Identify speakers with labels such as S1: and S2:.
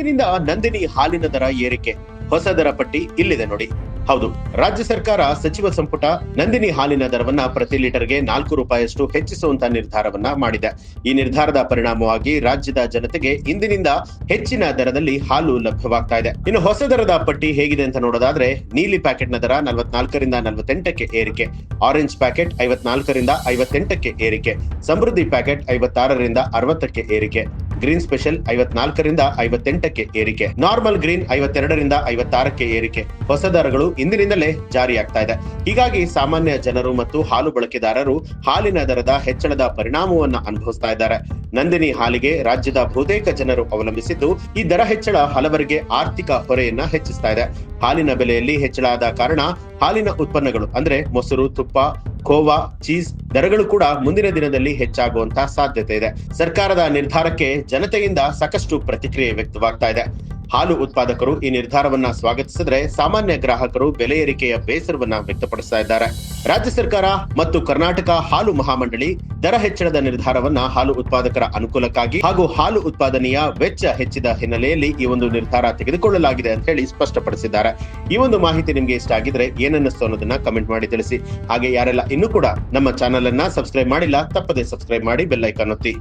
S1: ಇಂದಿನಿಂದ ನಂದಿನಿ ಹಾಲಿನ ದರ ಏರಿಕೆ. ಹೊಸ ದರ ಪಟ್ಟಿ ಇಲ್ಲಿದೆ ನೋಡಿ. ಹೌದು, ರಾಜ್ಯ ಸರ್ಕಾರ ಸಚಿವ ಸಂಪುಟ ನಂದಿನಿ ಹಾಲಿನ ದರವನ್ನ ಪ್ರತಿ ಲೀಟರ್ಗೆ ನಾಲ್ಕು ರೂಪಾಯಿಯಷ್ಟು ಹೆಚ್ಚಿಸುವಂತಹ ನಿರ್ಧಾರವನ್ನ ಮಾಡಿದೆ. ಈ ನಿರ್ಧಾರದ ಪರಿಣಾಮವಾಗಿ ರಾಜ್ಯದ ಜನತೆಗೆ ಇಂದಿನಿಂದ ಹೆಚ್ಚಿನ ದರದಲ್ಲಿ ಹಾಲು ಲಭ್ಯವಾಗ್ತಾ ಇದೆ. ಇನ್ನು ಹೊಸ ದರದ ಪಟ್ಟಿ ಹೇಗಿದೆ ಅಂತ ನೋಡೋದಾದ್ರೆ, ನೀಲಿ ಪ್ಯಾಕೆಟ್ನ ದರ ನಲವತ್ನಾಲ್ಕರಿಂದ ನಲವತ್ತೆಂಟಕ್ಕೆ ಏರಿಕೆ, ಆರೆಂಜ್ ಪ್ಯಾಕೆಟ್ ಐವತ್ನಾಲ್ಕರಿಂದ ಐವತ್ತೆಂಟಕ್ಕೆ ಏರಿಕೆ, ಸಮೃದ್ಧಿ ಪ್ಯಾಕೆಟ್ ಐವತ್ತಾರರಿಂದ ಅರವತ್ತಕ್ಕೆ ಏರಿಕೆ. ಗ್ರೀನ್ ಸ್ಪೆಷಲ್ ಐವತ್ನಾಲ್ಕರಿಂದ ಐವತ್ತೆಂಟಕ್ಕೆ ಏರಿಕೆ. ನಾರ್ಮಲ್ ಗ್ರೀನ್ ಐವತ್ತೆರಡರಿಂದ ಐವತ್ತಾರಕ್ಕೆ ಏರಿಕೆ. ಹೊಸ ದರಗಳು ಇಂದಿನಿಂದಲೇ ಜಾರಿಯಾಗ್ತಾ ಇದೆ. ಹೀಗಾಗಿ ಸಾಮಾನ್ಯ ಜನರು ಮತ್ತು ಹಾಲು ಬಳಕೆದಾರರು ಹಾಲಿನ ದರದ ಹೆಚ್ಚಳದ ಪರಿಣಾಮವನ್ನ ಅನುಭವಿಸ್ತಾ ಇದ್ದಾರೆ. ನಂದಿನಿ ಹಾಲಿಗೆ ರಾಜ್ಯದ ಬಹುತೇಕ ಜನರು ಅವಲಂಬಿಸಿದ್ದು ಈ ದರ ಹೆಚ್ಚಳ ಹಲವರಿಗೆ ಆರ್ಥಿಕ ಹೊರೆಯನ್ನ ಹೆಚ್ಚಿಸ್ತಾ ಇದೆ. ಹಾಲಿನ ಬೆಲೆಯಲ್ಲಿ ಹೆಚ್ಚಳ ಆದ ಕಾರಣ ಹಾಲಿನ ಉತ್ಪನ್ನಗಳು ಅಂದ್ರೆ ಮೊಸರು, ತುಪ್ಪ ಖೋವಾ ಚೀಸ್ ದರಗಳು ಕೂಡ ಮುಂದಿನ ದಿನದಲ್ಲಿ ಹೆಚ್ಚಾಗುವಂತಹ ಸಾಧ್ಯತೆ ಇದೆ. ಸರ್ಕಾರದ ನಿರ್ಧಾರಕ್ಕೆ ಜನತೆಯಿಂದ ಸಾಕಷ್ಟು ಪ್ರತಿಕ್ರಿಯೆ ವ್ಯಕ್ತವಾಗ್ತಾ ಇದೆ. ಹಾಲು ಉತ್ಪಾದಕರು ಈ ನಿರ್ಧಾರವನ್ನ ಸ್ವಾಗತಿಸಿದ್ರೆ ಸಾಮಾನ್ಯ ಗ್ರಾಹಕರು ಬೆಲೆ ಏರಿಕೆಯ ಬೇಸರವನ್ನ ವ್ಯಕ್ತಪಡಿಸ್ತಾ ಇದ್ದಾರೆ. ರಾಜ್ಯ ಸರ್ಕಾರ ಮತ್ತು ಕರ್ನಾಟಕ ಹಾಲು ಮಹಾಮಂಡಳಿ ದರ ಹೆಚ್ಚಳದ ನಿರ್ಧಾರವನ್ನ ಹಾಲು ಉತ್ಪಾದಕರ ಅನುಕೂಲಕ್ಕಾಗಿ ಹಾಗೂ ಹಾಲು ಉತ್ಪಾದನೆಯ ವೆಚ್ಚ ಹೆಚ್ಚಿದ ಹಿನ್ನೆಲೆಯಲ್ಲಿ ಈ ಒಂದು ನಿರ್ಧಾರ ತೆಗೆದುಕೊಳ್ಳಲಾಗಿದೆ ಅಂತ ಹೇಳಿ ಸ್ಪಷ್ಟಪಡಿಸಿದ್ದಾರೆ. ಈ ಒಂದು ಮಾಹಿತಿ ನಿಮಗೆ ಇಷ್ಟ ಆಗಿದ್ರೆ ಏನನ್ನಿಸ್ತು ಅನ್ನೋದನ್ನ ಕಮೆಂಟ್ ಮಾಡಿ ತಿಳಿಸಿ. ಹಾಗೆ ಯಾರೆಲ್ಲ ಇನ್ನೂ ಕೂಡ ನಮ್ಮ ಚಾನೆಲ್ ಅನ್ನ ಸಬ್ಸ್ಕ್ರೈಬ್ ಮಾಡಿಲ್ಲ, ತಪ್ಪದೆ ಸಬ್ಸ್ಕ್ರೈಬ್ ಮಾಡಿ ಬೆಲ್ಲೈಕನ್ ಒತ್ತಿ.